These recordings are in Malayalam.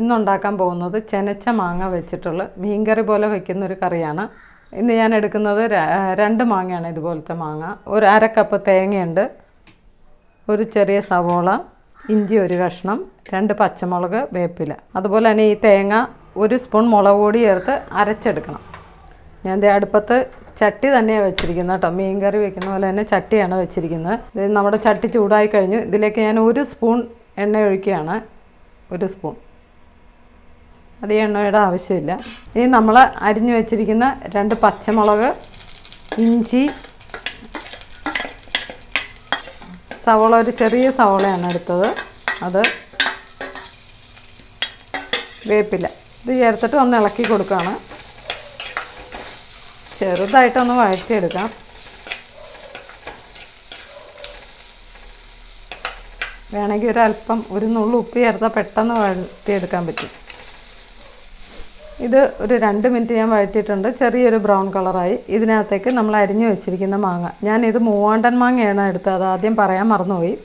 ഇന്നുണ്ടാക്കാൻ പോകുന്നത് ചെനച്ച മാങ്ങ വെച്ചിട്ടുള്ള മീൻകറി പോലെ വെക്കുന്ന ഒരു കറിയാണ്. ഇന്ന് ഞാൻ എടുക്കുന്നത് രണ്ട് മാങ്ങയാണ് ഇതുപോലത്തെ മാങ്ങ. ഒരു അര കപ്പ് തേങ്ങയുണ്ട് ഒരു ചെറിയ സവോള ഇഞ്ചി ഒരു കഷ്ണം രണ്ട് പച്ചമുളക് വേപ്പില. അതുപോലെ തന്നെ ഈ തേങ്ങ ഒരു സ്പൂൺ മുളക് പൊടി ചേർത്ത് അരച്ചെടുക്കണം. ഞാൻ ദേ അടുപ്പത്ത് ചട്ടി തന്നെയാണ് വെച്ചിരിക്കുന്നത് കേട്ടോ. മീൻ കറി വെക്കുന്ന പോലെ തന്നെ ചട്ടിയാണ് വെച്ചിരിക്കുന്നത്. ഇത് നമ്മുടെ ചട്ടി ചൂടായി കഴിഞ്ഞു. ഇതിലേക്ക് ഞാൻ ഒരു സ്പൂൺ എണ്ണ ഒഴിക്കുകയാണ്. ഒരു സ്പൂൺ. അധികം എണ്ണയുടെ ആവശ്യമില്ല. ഇനി നമ്മൾ അരിഞ്ഞു വെച്ചിരിക്കുന്ന രണ്ട് പച്ചമുളക് ഇഞ്ചി സവോള ഒരു ചെറിയ സവോളയാണ് എടുത്തത്. അത് വേപ്പില. ഇത് ചേർത്തിട്ട് ഒന്ന് ഇളക്കി കൊടുക്കുകയാണ് ചെറുതായിട്ടൊന്ന് വഴറ്റിയെടുക്കാം. വേണമെങ്കിൽ ഒരല്പം ഒരു നുള്ളു ഉപ്പ് ചേർത്താൽ പെട്ടെന്ന് വഴറ്റിയെടുക്കാൻ പറ്റും. ഇത് ഒരു രണ്ട് മിനിറ്റ് ഞാൻ വഴറ്റിയിട്ടുണ്ട്. ചെറിയൊരു ബ്രൗൺ കളറായി. ഇതിനകത്തേക്ക് നമ്മൾ അരിഞ്ഞു വെച്ചിരിക്കുന്ന മാങ്ങ. ഞാൻ ഇത് മൂവാണ്ടൻ മാങ്ങയാണ് എടുത്തത്. അത് ആദ്യം പറയാൻ മറന്നുപോയി.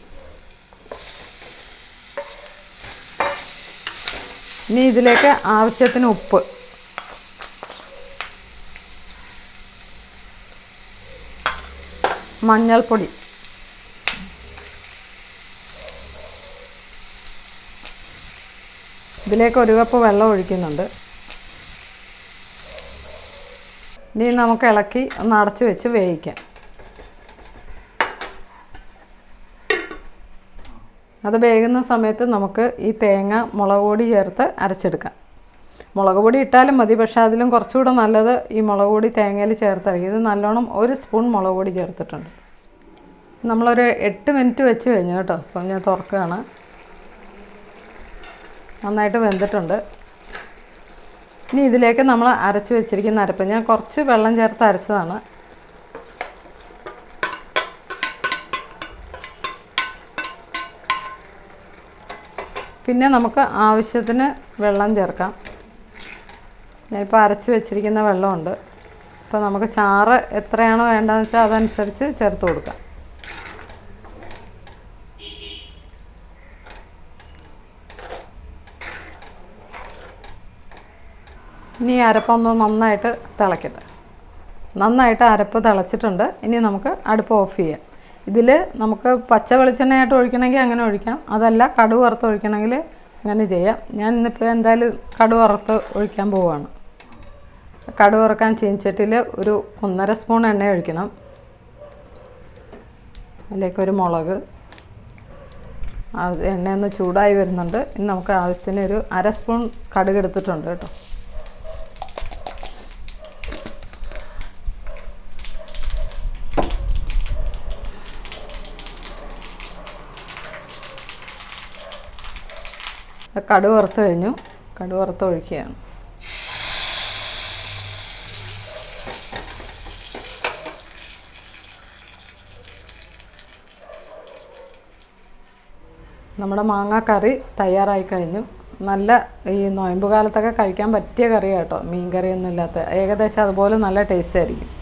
ഇനി ഇതിലേക്ക് ആവശ്യത്തിന് ഉപ്പ്. മഞ്ഞൾപ്പൊടി. ഇതിലേക്ക് ഒരു കപ്പ് വെള്ളം ഒഴിക്കുന്നുണ്ട്. ഇനി നമുക്ക് ഇളക്കി ഒന്ന് അടച്ചു വെച്ച് വേവിക്കാം. അത് വേകുന്ന സമയത്ത് നമുക്ക് ഈ തേങ്ങ മുളക് പൊടി ചേർത്ത് അരച്ചെടുക്കാം. മുളക് പൊടി ഇട്ടാലും മതി പക്ഷേ അതിലും കുറച്ചുകൂടെ നല്ലത് ഈ മുളക് പൊടി തേങ്ങയിൽ ചേർത്തരക്കും ഇത് നല്ലോണം ഒരു സ്പൂൺ മുളക് പൊടി ചേർത്തിട്ടുണ്ട്. നമ്മളൊരു എട്ട് മിനിറ്റ് വെച്ച് കഴിഞ്ഞു കേട്ടോ. അപ്പം ഞാൻ തുറക്കുകയാണ്. നന്നായിട്ട് വെന്തിട്ടുണ്ട്. ഇനി ഇതിലേക്ക് നമ്മൾ അരച്ച് വെച്ചിരിക്കുന്ന അരപ്പ്. ഞാൻ കുറച്ച് വെള്ളം ചേർത്ത് അരച്ചതാണ്. പിന്നെ നമുക്ക് ആവശ്യത്തിന് വെള്ളം ചേർക്കാം. ഞാനിപ്പോൾ അരച്ച് വെച്ചിരിക്കുന്ന വെള്ളമുണ്ട്. അപ്പോൾ നമുക്ക് ചാറ് എത്രയാണോ വേണ്ടതെന്ന് വെച്ചാൽ അതനുസരിച്ച് ചേർത്ത് കൊടുക്കാം. ഇനി അരപ്പൊന്ന് നന്നായിട്ട് തിളക്കട്ടെ. നന്നായിട്ട് അരപ്പ് തിളച്ചിട്ടുണ്ട്. ഇനി നമുക്ക് അടുപ്പ് ഓഫ് ചെയ്യാം. ഇതിൽ നമുക്ക് പച്ച വെളിച്ചെണ്ണയായിട്ട് ഒഴിക്കണമെങ്കിൽ അങ്ങനെ ഒഴിക്കാം. അതല്ല കടുക് വറുത്ത് ഒഴിക്കണമെങ്കിൽ അങ്ങനെ ചെയ്യാം. ഞാൻ ഇന്നിപ്പോൾ എന്തായാലും കടുക് വറുത്ത് ഒഴിക്കാൻ പോവുകയാണ് കടുക് വറുക്കാൻ ചീനച്ചട്ടിയിൽ ഒരു ഒന്നര സ്പൂൺ എണ്ണ ഒഴിക്കണം. അതിലേക്ക് ഒരു മുളക്. എണ്ണയൊന്ന് ചൂടായി വരുന്നുണ്ട്. ഇനി നമുക്ക് ആവശ്യത്തിന് ഒരു അര സ്പൂൺ കടുക് എടുത്തിട്ടുണ്ട് കേട്ടോ. കടുക് വറുത്ത് കഴിഞ്ഞു. കടുക് വറുത്ത് ഒഴിക്കുകയാണ്. നമ്മുടെ മാങ്ങാക്കറി തയ്യാറായി കഴിഞ്ഞു. നല്ല ഈ നോയമ്പ് കാലത്തൊക്കെ കഴിക്കാൻ പറ്റിയ കറിയാട്ടോ കേട്ടോ മീൻ കറിയൊന്നും ഇല്ലാത്ത. ഏകദേശം അതുപോലെ നല്ല ടേസ്റ്റ് ആയിരിക്കും.